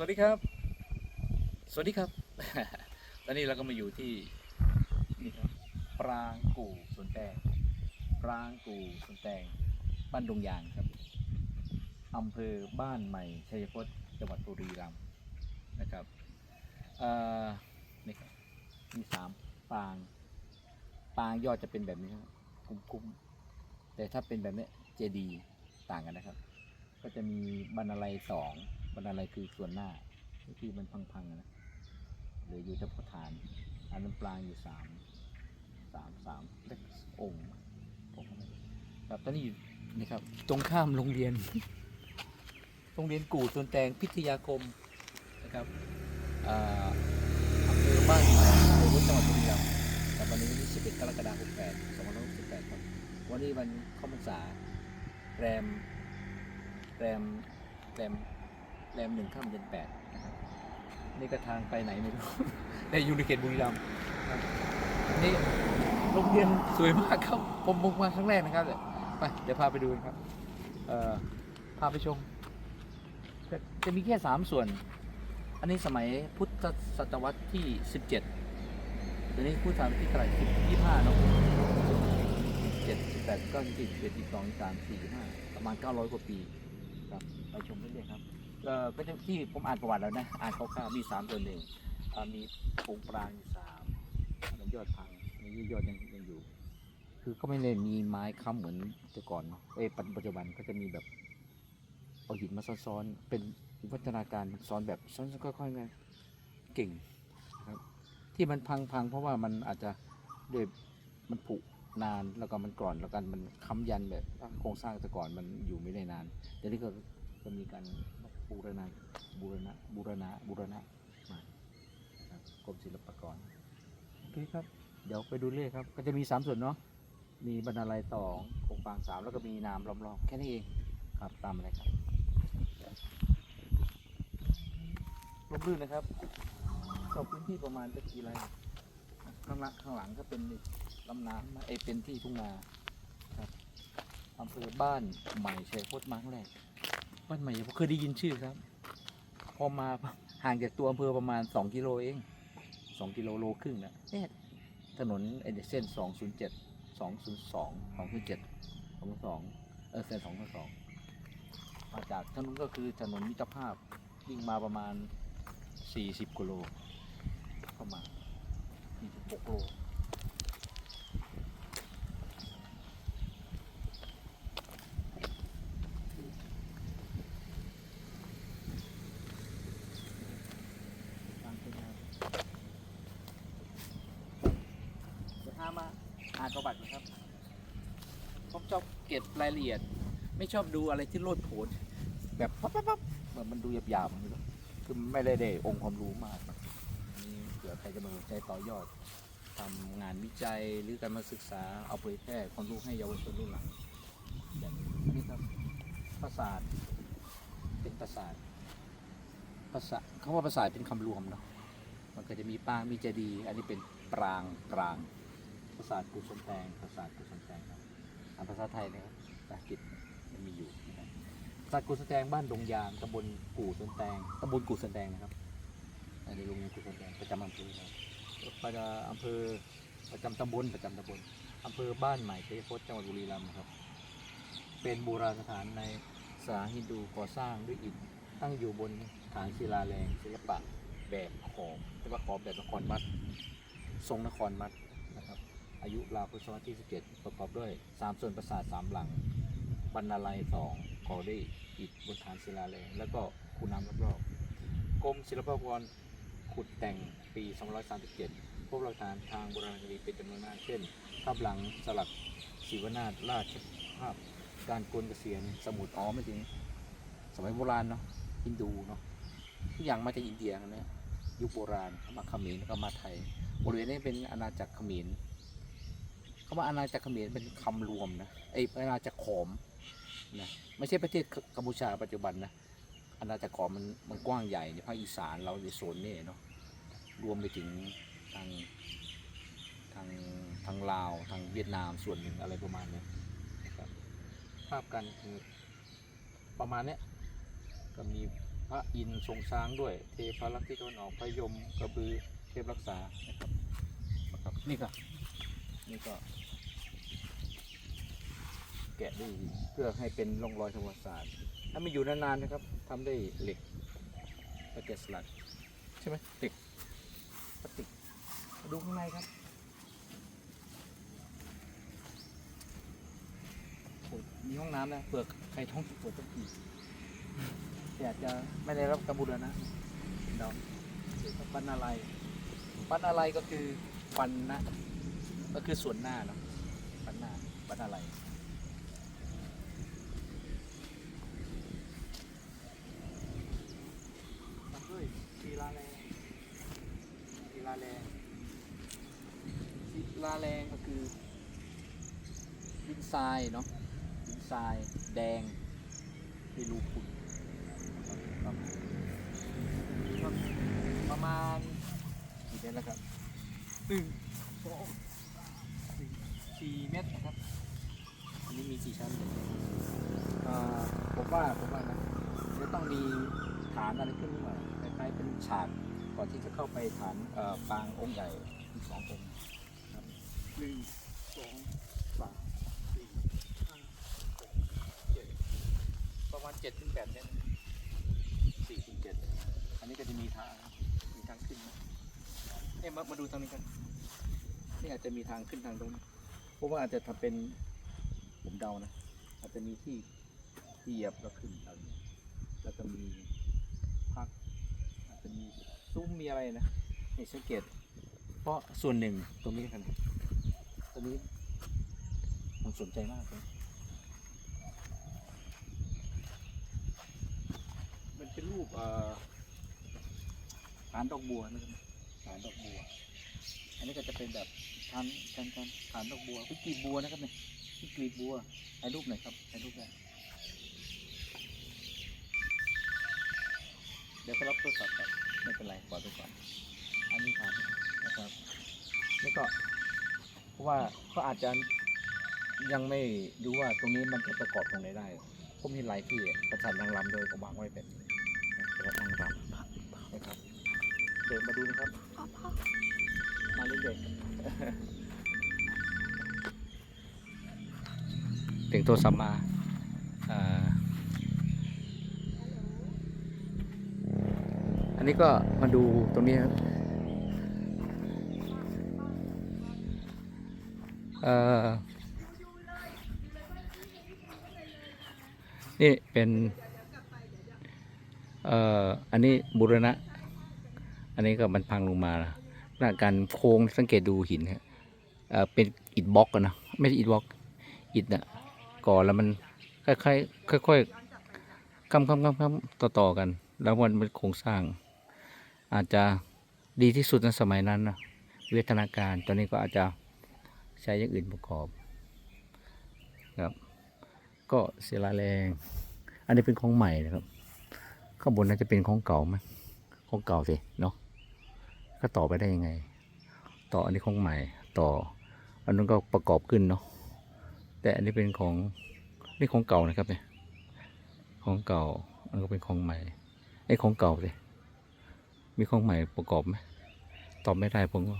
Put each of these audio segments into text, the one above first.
สวัสดีครับ สวัสดีครับ ตอนนี้เราก็มาอยู่ที่นี่ครับปรางกู่สวนแตงปรางกู่สวนแตงบ้านดงยางครับอำเภอบ้านใหม่ชัยพจน์จังหวัดบุรีรัมย์นะครับอ่อนี่ครับมีสามปางปางยอดจะเป็นแบบนี้ครับคุ้มๆแต่ถ้าเป็นแบบนี้เจดีต่างกันนะครับ ก็จะมีบรรลัยสอง บรรลัยคือส่วนหน้าที่มันพังๆนะเหลืออยู่เฉพาะฐาน อันนั้นปลางอยู่สามสามสามเล็กองค์ผมครับตอนนี้อยู่นี่ครับตรงข้ามโรงเรียน โรงเรียนกู่สวนแตงพิทยาคมนะครับอ่าอำเภอบ้านใหม่จังหวัดบุรีรัมย์ครับวันนี้วันที่11กรกฎาคม68 2568ครับวันนี้วันเข้าพรรษาแรมแรมแรม แรมหนึ่งข้ามเดือนแปดนะครับนี่ก็ทางไปไหนไม่รู้แต่อยู่ในเขตบุรีรัมย์นี่โรงเรียนสวยมากครับ ผมผมมาครั้งแรกนะครับเดี๋ยวไปเดี๋ยวพาไปดูนะครับเอ่อพาไปชมจะจะมีแค่สามส่วน อันนี้สมัยพุทธศตวรรษที่สิบเจ็ดตอนนี้พุทธศตวรรษที่เท่าไหร่สิบยี่ห้าเนาะเจ็ดสิบแปดเก็สิบเจ็ดสิบสองสิบสามสี่ห้าประมาณเก้าร้อยกว่าปีครับ ไปชมเรื่อยๆครับ ก็จะที่ผมอ่านประวัติแล้วนะ อ่านคร่าวๆมีสามตัวหนึ่งมีปูงปรางสามอันยอดพังอันนี้ยอดยังยังอยู่ คือก็ไม่ได้มีไม้ค้ำเหมือนแต่ก่อนเนาะเอ้ยปัจจุบันก็จะมีแบบเอาหินมาซ้อนๆ เป็นวัฒนาการซ้อนแบบซ้อนๆค่อยๆไงเก่งครับ ที่มันพังๆ เพราะว่ามันอาจจะด้วยมันผุนานแล้วก็มันกร่อนแล้วกันมันค้ำยันแบบโครงสร้างแต่ก่อนมันอยู่ไม่ได้นานเดี๋ยวนี้ก็ก็มีการ บูรณะบูรณะบูรณะบูรณะมาครับกรมศิลปากรโอเคครับ เดี๋ยวไปดูเรื่อยครับ ก็จะมีสามส่วนเนาะมีบรรณาลัยสองโครงปางสามแล้วก็มีน้ำล้อมๆแค่นี้เองครับตามอะไรครับลมรื่นนะครับชอบพื้นที่ประมาณจะกี่ไร่ข้างหลังข้างหลังก็เป็นลำน้ำนะเอเป็นที่ทุ่งนาครับอำเภอบ้านใหม่ชัยพจน์มาครั้งแรก บ้านใหม่ผมเคยได้ยินชื่อครับ พอมาห่างจากตัวอำเภอประมาณ 2 กิโลเอง 2 กิโลโลครึ่งนะเนี่ยถนนไอ้เส้น 207 202 207 22เออเส้น202มาจากถนนก็คือถนนมิตรภาพวิ่งมาประมาณ 40กิโลเข้ามา46โล ตามเป็นแนวเดี๋ยวพามาอ่านประวัตินะครับผมชอบเก็บรายละเอียด ไม่ชอบดูอะไรที่โลดโผนแบบปั๊บปั๊บปั๊บเหมือนมันดูหยาบๆไม่รู้คือไม่ได้ได้องค์ความรู้มากนี่เผื่อใครจะมาสนใจต่อยอดทำงานวิจัยหรือการมาศึกษาเอาเผยแพร่ความรู้ให้เยาวชนรุ่นหลังอย่างนี้ครับปราสาเป็นปราสาภาษาคำว่าภาษาเป็นคำรวมเนาะมันก็จะมีปางมีเจดี อันนี้เป็นปรางปราง ภาษาทกุศลแตงภาษาทกุศลแตงครับอ่านภาษาไทยนะครับภาษาอังกฤษมันมีอยู่นะครับภาษาทกุศลแตงบ้านดงยางตำบลกู่สวนแตงตำบลกู่สวนแตงนะครับอันนี้โรงเรียนกู่สวนแตงประจำอำเภอครับประจำอำเภอประจำตำบลประจำตำบลอำเภอบ้านใหม่ชัยพจน์จังหวัดบุรีรัมย์ครับ เป็นโบราณสถานในสาฮินดูก่อสร้างด้วยอิฐตั้งอยู่บนฐานศิลาแรงศิลปะแบบขอมศิลปะขอมแบบนครมัดทรงนครมัดนะครับ อายุราวพุทธศตวรรษที่ 17 ประกอบด้วย 3 ส่วนปราสาทสามหลังบรรณาลัยสองก่อด้วยอิฐบนฐานศิลาแรงแล้วก็คูน้ำรอบๆกรมศิลปากรขุดแต่งปี 237 พบหลักฐานทางโบราณคดีเป็นจำนวนมากเช่นภาพหลังสลักศิวนาถราชภาพการโกนเกษียณสมุดอ๋อไม่ถึงสมัยโบราณเนาะฮินดูเนาะทุกอย่างมาจากอินเดียกันเนี่ยยุคโบราณเข้ามาเขมรแล้วก็มาไทยบริเวณนี้เป็นอาณาจักรเขมร คำว่าอาณาจักรเขมรเป็นคำรวมนะไออาณาจักรขอมนะไม่ใช่ประเทศกัมพูชาปัจจุบันนะอาณาจักรขอมมันมันกว้างใหญ่ในภาคอีสานเราในโซนนี้เนาะรวมไปถึงทางทางทางลาวทางเวียดนามส่วนหนึ่งอะไรประมาณนี้นครับภาพกันคือประมาณเนี้ยก็มีพระอินทร์ทรงช้างด้วย เทพรักษ์ที่ตะวันออกพยมกระบือเทพรักษานะครับนะครับ นี่ก็ แกะด้เพื่อให้เป็นร่องรอยทางประวัติศาสตร์ถ้าไม่อยู่นานๆนะครับทำด้เหล็กและแกะสลักใช่ไหมเหล็กพลาสติกดูข้างในครับโอ้มีห้องน้ำนะเผื่อใครท้องปวดต้องกีแต่อาจจะไม่ได้รับกำบุแล้วนะเดาปันอะไร ปันอะไรก็คือฟันนะ ก็คือส่วนหน้าเนาะฟันหน้าปันอะไรตามด้วยศิลาแรงศิลาแรงศิลาแรงก็คือดินทรายเนาะดินทรายแดงที่รูขุ่นประมาณกี่เมตรแล้วครับหนึ่งสอง ตรนะครับ อันนี้มีกี่ชั้นผมว่าผมว่านะจะต้องมีฐานอะไรขึ้นมาคล้ายๆเป็นฉากก่อนที่จะเข้าไปฐานปางองค์ใหญ่มีสององค์หนึ่งสองสามสี่ห้าหกเจ็ดประมาณเจ็ดถึงแปดเมตรสี่ถึงเจ็ดอันนี้ก็จะมีทางมีทางขึ้นเอ้ยมามาดูทางนี้กันนี่อาจจะมีทางขึ้นทางตรงนี้ เพราะว่าอาจจะทำเป็นผมเดานะ อาจจะมีที่ที่เหยียบแล้วขึ้นทางนี้แล้วก็มีพัก อาจจะมีซุ้มมีอะไรนะนี่สังเกต เพราะส่วนหนึ่งตรงนี้กันตรงนี้ผมสนใจมากเลยมันเป็นรูปเอ่อฐานดอกบัวนะครับฐานดอกบัว อันนี้ก็จะเป็นแบบฐานฐานฐานฐานดอกบัวเป็นกลีบบัวนะครับเนี่ยที่กรีบบัวถ่ายรูปหน่อยครับถ่ายรูปได้เดี๋ยวเขารับโทรศัพท์ครับไม่เป็นไรปล่อยไปก่อน อันนี้ถามนะครับนี่ก็เพราะว่าเขาอาจจะยังไม่ดูว่าตรงนี้มันจะประกอบตรงไหนได้ ผมเห็นหลายที่ประสานนางรำโดยก็วางไว้แบบนี้ประสานนางรำนะครับ เดินมาดูนะครับ มาเรื่อยๆถึงโทรศัพท์มาอันนี้ก็มาดูตรงนี้ครับนี่เป็นอันนี้บุรณะ อันนี้ก็มันพังลงมานะ หน้าการโค้งสังเกตดูหินฮะเอ่อเป็นอิฐบล็อกกันนะไม่ใช่อิฐบล็อกอิฐน่ะก่อแล้วมันคล้ายๆค่อยๆคำคำคำคำต่อๆกัน แล้วมันเป็นโครงสร้าง อาจจะดีที่สุดในสมัยนั้นนะวิวัฒนาการตอนนี้ก็อาจจะใช้อย่างอื่นประกอบครับ ก็ศิลาแรง อันนี้เป็นของใหม่นะครับ ข้างบนน่าจะเป็นของเก่าไหมของเก่าสิเนาะ ก็ต่อไปได้ยังไง ต่ออันนี้ของใหม่ต่อ อันนั้นก็ประกอบขึ้นเนาะแต่อันนี้เป็นของนี่ของเก่านะครับเนี่ยของเก่าอันก็เป็นของใหม่ไอ้ของเก่าสิมีของใหม่ประกอบไหมตอบไม่ได้ผมก็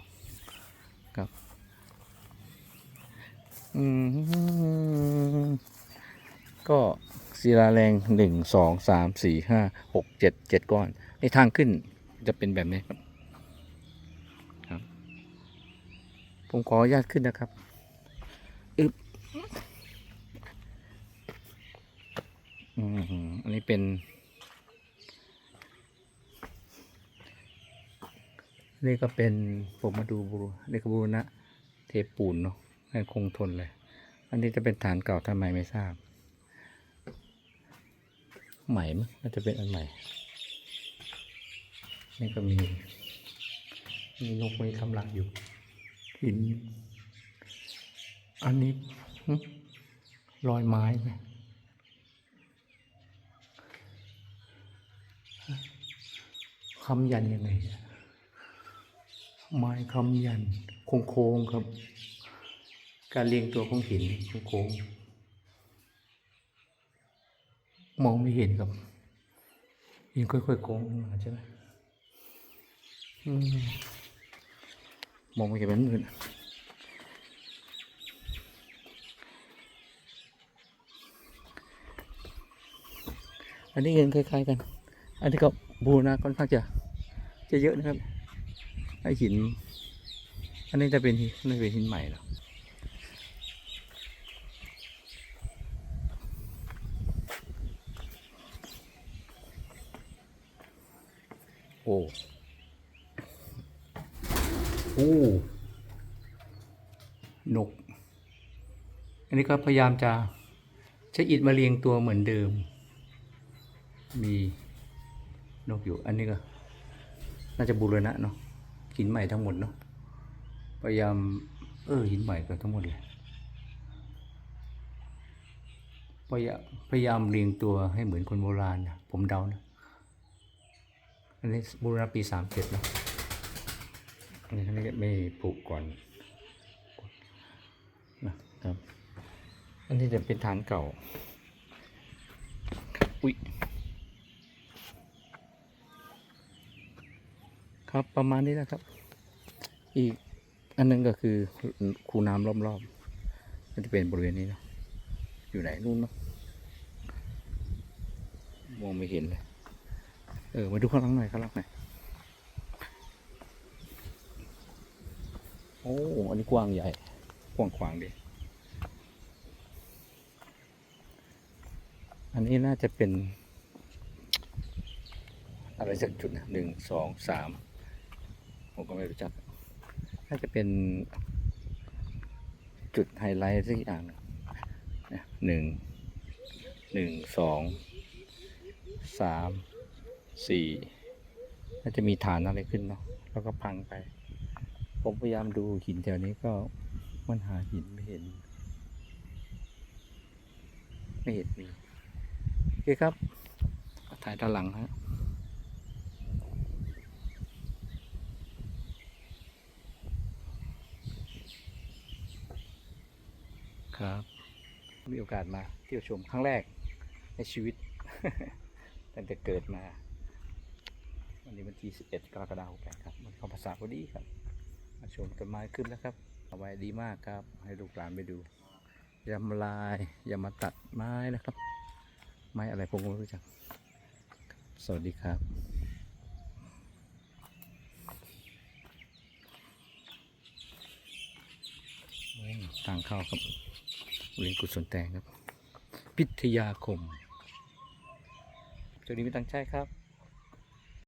ครับอืมก็ศิลาแรงหนึ่งสองสามสี่ห้าหกเจ็ดเจ็ดก้อนในทางขึ้นจะเป็นแบบนี้ครับ ผมขออนุญาตขึ้นนะครับอืมอันนี้เป็น นี่ก็เป็นผมมาดูบูรนี่ก็บูรณะเทปูนเนาะให้คงทนเลย อันนี้จะเป็นฐานเก่าทำไมไม่ทราบ ใหม่มั้งน่าจะเป็นอันใหม่ นี่ก็มี มีนกไว้ทำรังอยู่ หิน อันนี้รอยไม้ไหมคำยันยังไงไม้คำยันโค้งโค้งๆครับ การเรียงตัวของหินโค้งโค้งมองไม่เห็นครับหินค่อยๆโค้งลงมาใช่ไหมอืม มองไม่เห็นมันมืดอันนี้เงินคล้ายๆกัน อันนี้ก็บูนะค่อนข้างจะจะเยอะนะครับไอหิน อันนี้จะเป็นหินไม่เป็นหินใหม่หรอกโอ้ โอ้นก อันนี้ก็พยายามจะใช้อิฐมาเรียงตัวเหมือนเดิม มีนกอยู่ อันนี้ก็ น่าจะบูรณะเนาะหินใหม่ทั้งหมดเนาะ พยายาม เออหินใหม่ก็ทั้งหมดเลยพยายามพยายามเรียงตัวให้เหมือนคนโบราณนะผมเดานะ อันนี้บูรณะปีสามเจ็ดนะ นนี้อันนี้ไม่ปลูกก่อนนะครับ อันนี้จะเป็นฐานเก่าครับอุ้ยครับประมาณนี้นะครับ อีกอันนึงก็คือคูน้ำรอบๆมันจะเป็นบริเวณนี้เนาะอยู่ไหนนู่นเนาะมองไม่เห็นเลย เออ มาดูข้างหลังหน่อยข้างหลังหน่อย อ้อันนี้กว้างใหญ่กว้างขวางดีอันนี้น่าจะเป็น อะไรสักจุดนะหนึ่งสองสามผมก็ไม่รู้จัก น่าจะเป็นจุดไฮไลท์สักอย่างหนึ่งเนี่ยหนึ่งหนึ่งสองสามสี่น่าจะมีฐานอะไรขึ้นเนาะแล้วก็พังไป ผมพยายามดูหินแถวนี้ก็มันหาหินไม่เห็น ไม่เห็นมีโอเคครับ ถ่ายด้านหลังฮะครับ มีโอกาสมาเที่ยวชมครั้งแรกในชีวิต ตั้งแต่เกิดมา วันนี้วันที่ 11 กรกฎาคมครับ มันเข้าภาษาพอดีครับ ชมต้นไม้ขึ้นแล้วครับเอาไว้ดีมากครับ ให้ลูกหลานไปดูย่ามาลายอย่ามาตัดไม้นะครับ ไม้อะไรผมก็ไม่รู้จัก สวัสดีครับทางเข้าครับเรียนกุศลแตงครับ พิทยาคมสวัสดีพี่ตั้งใจครับ